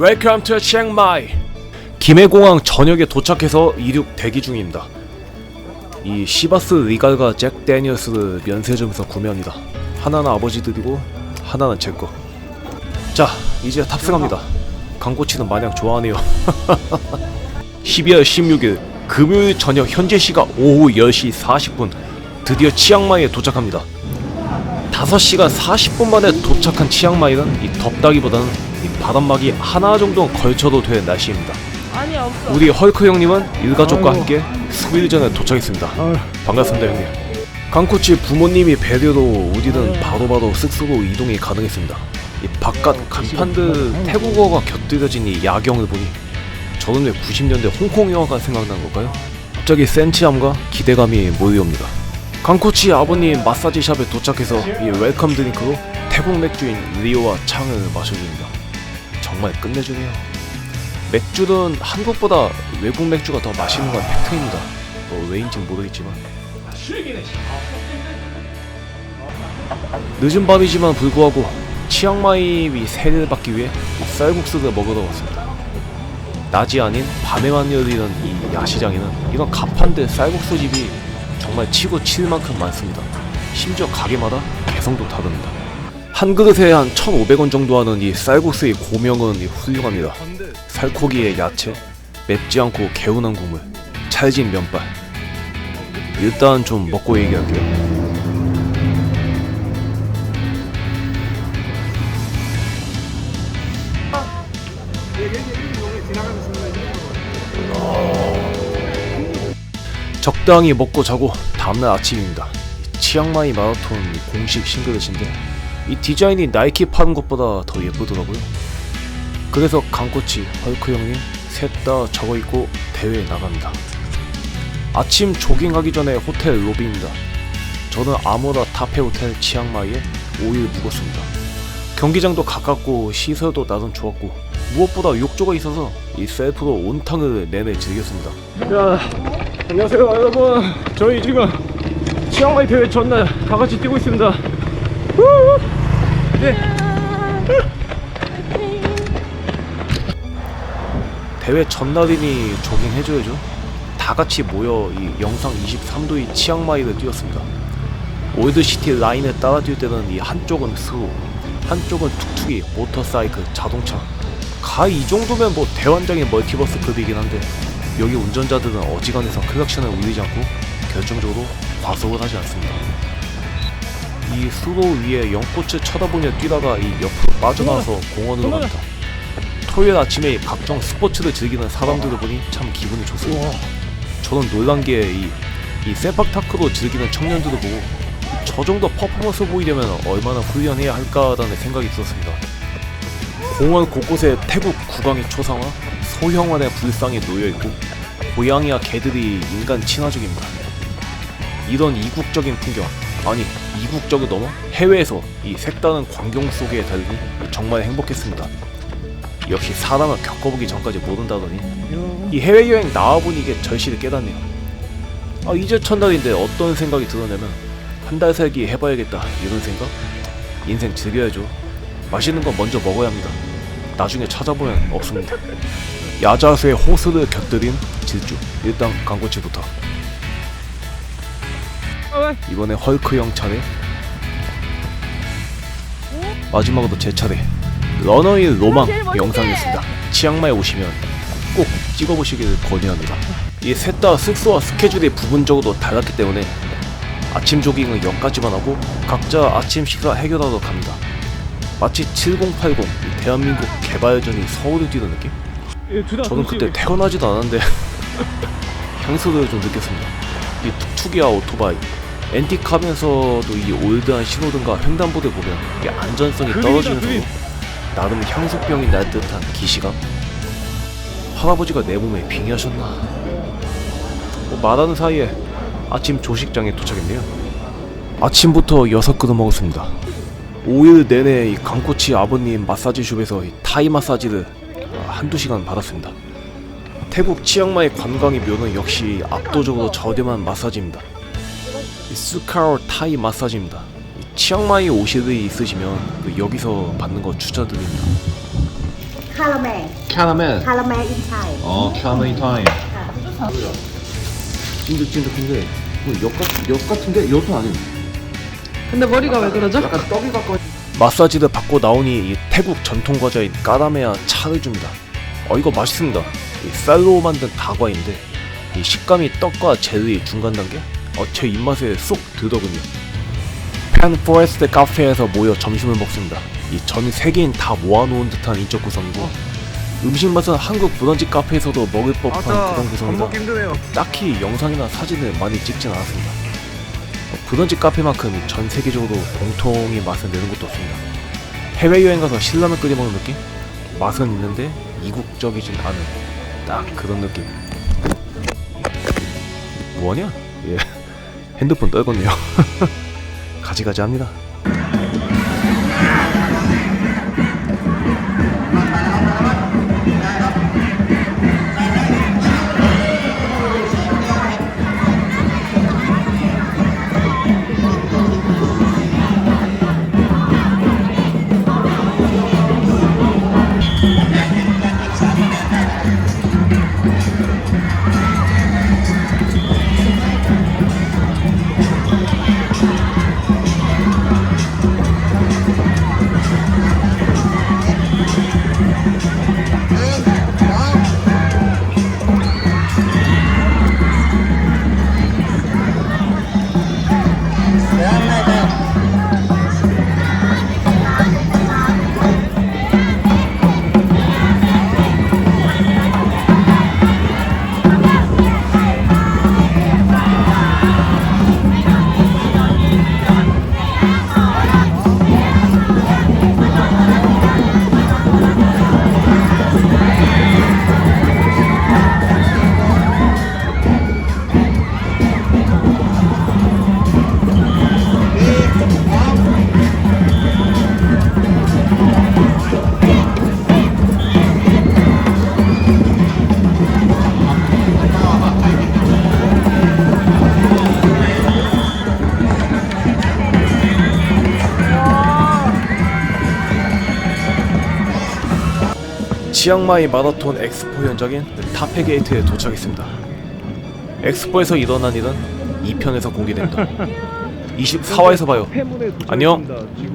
Welcome to. 김해공항 전역에 도착해서 이륙 대기 중입니다. 이 시바스 리갈과 잭 데니얼스를 면세점에서 구매합니다. 하나는 아버지 드리고 하나는 제 거. 자, 이제 탑승합니다. 강코치는 마냥 좋아하네요. 12월 16일 금요일 저녁 현재 시각 오후 10시 40분 드디어 치앙마이에 도착합니다. 5시간 40분 만에 도착한 치앙마이는 이 덥다기보다는 이 바람막이 하나 정도 걸쳐도 될 날씨입니다. 아니 없어. 우리 헐크 형님은 일가족과 함께 수일 전에 도착했습니다. 반갑습니다 형님. 강코치 부모님이 배려로 우리는 바로바로 쓱쓱으로 이동이 가능했습니다. 이 바깥 간판들 태국어가 곁들여진 이 야경을 보니 저는 왜 90년대 홍콩 영화가 생각난 걸까요? 갑자기 센치함과 기대감이 몰려옵니다. 강코치 아버님 마사지 샵에 도착해서 이 웰컴 드링크로 태국 맥주인 리오와 창을 마셔줍니다. 정말 끝내주네요. 맥주는 한국보다 외국 맥주가 더 맛있는 건 팩트입니다. 뭐 왜인지 모르겠지만. 늦은 밤이지만 불구하고 치앙마이 세를 받기 위해 이 쌀국수를 먹으러 왔습니다. 낮이 아닌 밤에만 열리는 이 야시장에는 이런 가판대 쌀국수 집이 정말 치고 칠 만큼 많습니다. 심지어 가게마다 개성도 다릅니다. 한 그릇에 한 1,500원 정도 하는 이 쌀국수의 고명은 이 훌륭합니다. 살코기에 야채, 맵지 않고 개운한 국물, 찰진 면발. 일단 좀 먹고 얘기할게요. 적당히 먹고 자고 다음날 아침입니다. 치앙마이 마라톤 공식 싱글렛인데 이 디자인이 나이키 파는 것보다 더 예쁘더라고요. 그래서 강코치, 헐크 형님 셋 다 저거 입고 대회에 나갑니다. 아침 조깅하기 전에 호텔 로비입니다. 저는 아모라 타페 호텔 치앙마이에 5일 묵었습니다. 경기장도 가깝고 시설도 나름 좋았고 무엇보다 욕조가 있어서 이 셀프로 온탕을 내내 즐겼습니다. 야, 안녕하세요 여러분. 저희 지금 치앙마이 대회 전날 다 같이 뛰고 있습니다. 대회 전날이니 조깅 해줘야죠. 다 같이 모여 이 영상 23도의 치앙마이를 뛰었습니다. 올드시티 라인을 따라 뛸 때는 이 한쪽은 스로, 한쪽은 툭툭이 모터사이클 자동차. 가이 정도면 뭐 대환장의 멀티버스 급이긴 한데 여기 운전자들은 어지간해서 클락션을 울리지 않고 결정적으로 과속을 하지 않습니다. 이 수로 위에 연꽃을 쳐다보며 뛰다가 이 옆으로 빠져나와서 공원으로 갑니다. 토요일 아침에 각종 스포츠를 즐기는 사람들을 보니 참 기분이 좋습니다. 저는 놀란 게이 이 세팍타크로 즐기는 청년들을 보고 저 정도 퍼포먼스 보이려면 얼마나 훈련해야 할까라는 생각이 들었습니다. 공원 곳곳에 태국 국왕의 초상화, 소형원의 불상이 놓여있고 고양이와 개들이 인간 친화적입니다. 이런 이국적인 풍경, 아니 이국 적을 넘어 해외에서 이 색다른 광경 속에 달리니 정말 행복했습니다. 역시 사람을 겪어보기 전까지 모른다더니 이 해외여행 나와보니 이게 절실히 깨닫네요. 아 이제 첫날인데 어떤 생각이 들었냐면 한 달 살기 해봐야겠다 이런 생각? 인생 즐겨야죠. 맛있는 건 먼저 먹어야 합니다. 나중에 찾아보면 없습니다. 야자수의 호수를 곁들인 질주 일단 강고치부터 이번에 헐크 형 차례 마지막으로 제 차례 러너의 로망 영상이었습니다. 치앙마이 오시면 꼭 찍어보시길 권유합니다. 이 셋 다 숙소와 스케줄이 부분적으로 달랐기 때문에 아침 조깅은 역까지만 하고 각자 아침 식사 해결하러 갑니다. 마치 7080이 대한민국 개발전이 서울을 뛰는 느낌? 저는 그때 태어나지도 않았는데 향수를 좀 느꼈습니다. 이 툭툭이와 오토바이 앤틱하면서도 이 올드한 신호등과 횡단보도 보면 이게 안전성이 떨어지면서도 나름 향수병이 날 듯한 기시감? 할아버지가 내 몸에 빙의하셨나? 뭐 말하는 사이에 아침 조식장에 도착했네요. 아침부터 여섯 그릇 먹었습니다. 5일 내내 이 강코치 아버님 마사지숍에서 이 타이 마사지를 한두 시간 받았습니다. 태국 치앙마이 관광의 묘는 역시 압도적으로 저렴한 마사지입니다. 이 스카오 타이 마사지입니다. 이 치앙마이 오실 일이 있으시면 그 여기서 받는 거 추천드립니다. caramel, 캐러멜. in Thai. 어, 캐러멜 타임. ค่ะ 찐득찐득한데 뭐 역, 같, 역 같은데? 역은 아니네 근데 머리가 왜 그러죠? 약간 떡이 가까워 마사지를 받고 나오니 이 태국 전통 과자인 까다메야 차를 줍니다 어 이거 맛있습니다 이 쌀로 만든 다과인데 이 식감이 떡과 젤리 중간 단계? 어, 제 입맛에 쏙 들더군요 팬 포레스트 카페에서 모여 점심을 먹습니다 이 전 세계인 다 모아놓은 듯한 인적 구성이고 음식 맛은 한국 브런치 카페에서도 먹을 법한 그런 구성이다 힘드네요. 딱히 영상이나 사진을 많이 찍진 않았습니다. 어, 브런치 카페만큼 전 세계적으로 공통의 맛을 내는 것도 없습니다. 해외여행 가서 신라면 끓여 먹는 느낌? 맛은 있는데 이국적이진 않은 딱 그런 느낌. 뭐하냐? 예, 핸드폰 떨궜네요. 가지가지 합니다. 치앙마이 마라톤 엑스포 현장인 타페 게이트에 도착했습니다. 엑스포에서 일어난 일은 2편에서 공개됩니다. 24화에서 봐요. 안녕.